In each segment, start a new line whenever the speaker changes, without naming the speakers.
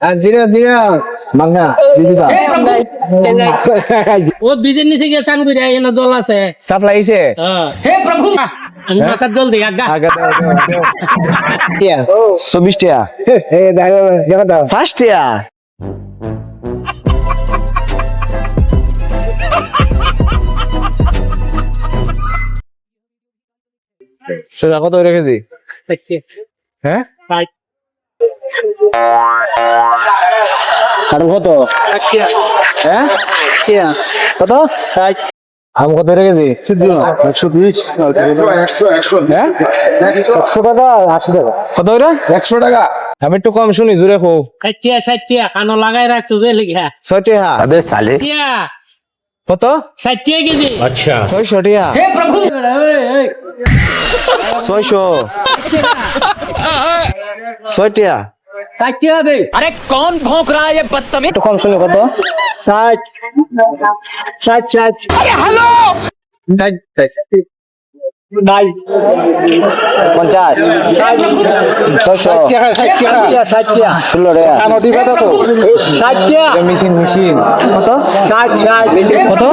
ও বিজের নিচে গিয়ে চান করে এই না দল আছে।
সাপ্লাই
হে প্রভু। আমি মাথা জল দিই আগা
আগা দাও চব্বিশ টাকা এ দাও দেখো দাও পাঁচ কত রেখে দি হ্যাঁ? কত? হ্যাঁ? কত? আম কত একশো বিশ।
একশো
হ্যাঁ? টাকা? আশি টাকা। কত
একশো টাকা।
আমি একটু কম শুনি জুড়ে খো
ষাটিয়া কানো লাগাই রাখছো যে লিখা।
ছটিয়া
আবে সালে
কত?
ষাটিয়া কেজি। আচ্ছা।
ছয়শো টিয়া
হে প্রভু।
ছয়টিয়া ছয় টাকা
सच्चिया दे अरे कौन भौंक रहा है ये बदतमीज
একটু কম শুনি কত ষাট ষাট ষাট আরে হ্যালো পঞ্চাশ। ছয়শো। ষোলো টাকা। Machine machine. কত? ষাট ষাট। কত?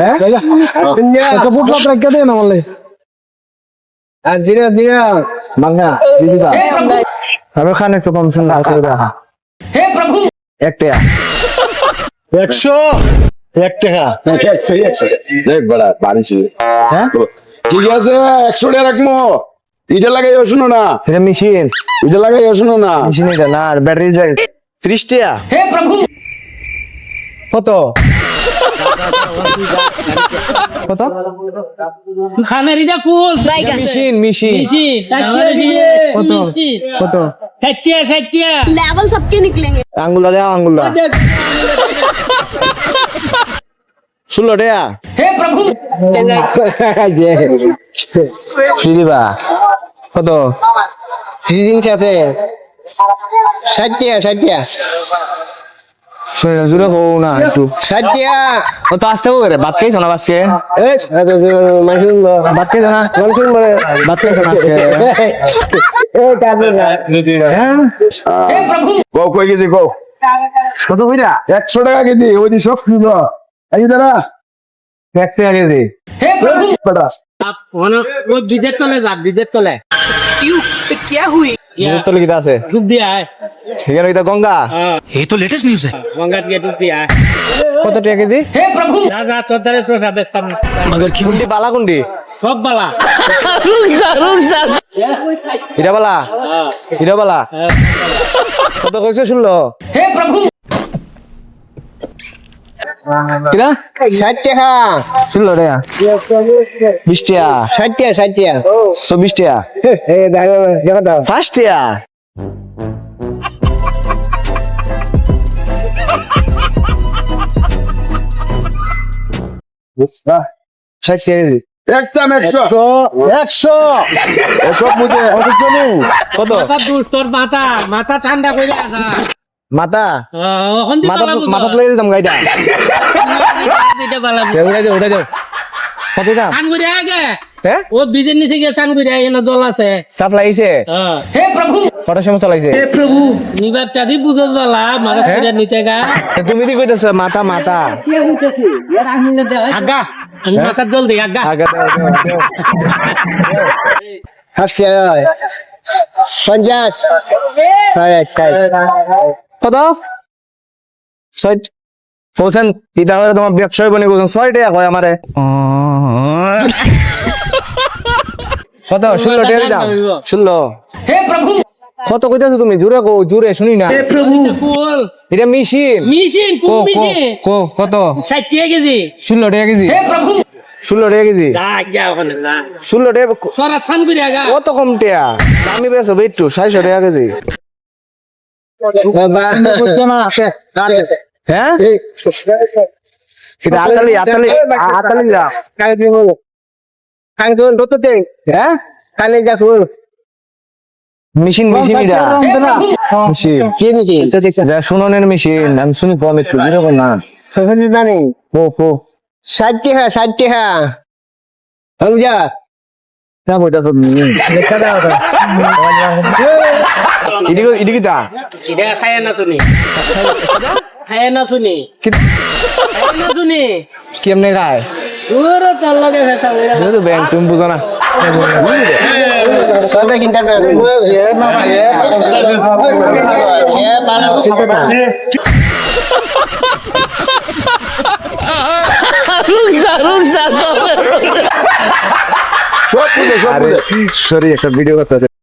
হ্যাঁ। জিরা জিরা। মাঙ্গা জিজিবা আরও খান একটু কম শুন হালকা
একশো! এক টাকা। হ্যাঁ, দেখ
হ্যাঁ?
ঠিক আছে একশো টাকা রাখব। এটা লাগাই শুনো না।
মেশিন।
এটা লাগাই শুনো না।
মেশিন আর ব্যাটারি ত্রিশ টাকা। কত? কত?
খানের ইটা কুল।
Machine machine.
মানে
কত? কত?
ষাটিয়া ষাটিয়া
লেভেল সবকে নিকলেঙ্গে।
আঙ্গুলা দে আঙ্গুলা ষোলো টাকা
হে প্রভু।
শ্রীবা কত? জিনিস আছে? ষাট টাকা ষাট টাকা জুড়ে না একটু। ও তো আসতে হবে আজকে? ভাত খাইছো না ভাত কৌ হ্যাঁ?
কই গেছি কৌ
কত বুঝা
একশো টাকা কেজি ওই যে সব কিলো এই দাদা
একশো টাকা কেজি।
হে প্রভু!
বাটা
মানে, বিজের তলে বিজের তলে। जा विजय तले
নিজের তলে কিটা আছে
डूब दिया है
এখানে কিটা গঙ্গা
हाँ
ये तो लेटेस्ट न्यूज है
गंगा के डूब दिया है
কত টাকা কেজি
हे प्रभु राजा चौधरी सो सब कम
मगर क्यों
কুন্ডি বালা কুন্ডি
सब बला
হিরা বালা হিরা বালা কত কইছে শুনলো
हे प्रभु
কিরা? ষাট টাকা। বিশ টাকা টাকা টাকা চব্বিশ টাকা পাঁচ টাকা টাকা
মাথা দূর তোর মাথা। মাথা ঠান্ডা করে আসা
মাথা? মাথা মাথা তুলে দিতাম গাড়িটা।
দিতে পারলাম
উঠে যাও কত দাম
চান করে আগে?
হ্যাঁ
ও বিজের নিচে গিয়ে চান করে আগে না দল আছে।
সাপ্লাই আইছে
হে। প্রভু!
কটার সময় চালাইছে
নিবার চাঁদি বুঝল বালা মাথা করে নিতে গা।
তুমি দি কইতেছ মাথা মাথা।
আগা মাথা জল দিই আগা
আগা দাও দাও দাও।
পঞ্চাশ
কত? ছয় পৌঁছেন পিতা হলে তোমার ব্যবসায় বনে বলছেন ছয় টাকা কয় আমারে কত ষোলো টাকা ষোলো কত কইতাছো তুমি জোরে কো জোরে শুনি না
কুল
এটা মেশিন
মিশিন
কো
কোন
কো কো কত
ষাট টাকা কেজি
ষোলো টাকা কেজি ষোলো টাকা কেজি ষোলো টাকা কত কম টিয়া দামি বেছো একটু সাতশো টাকা কেজি হ্যাঁ? এটা আতালি আতালি আতালি যা। হ্যাঁ? মেশিন মেশিন এটা মেশিন যা। শুননের মেশিন। আমি শুনি কম একটু যেরকম না? জানি ও ও সমঝা না বইটা তো ইদিকে ইদিকে দা
এটা খায় না তুমি। খায় না শুনি খায় না শুনি
কেমনে খায়
ওরে তোর লগে ভেসা হইরা
ব্যাংক তুমি বুঝো না
সব পুজো সব পুজো
সরি একটা ভিডিও করতে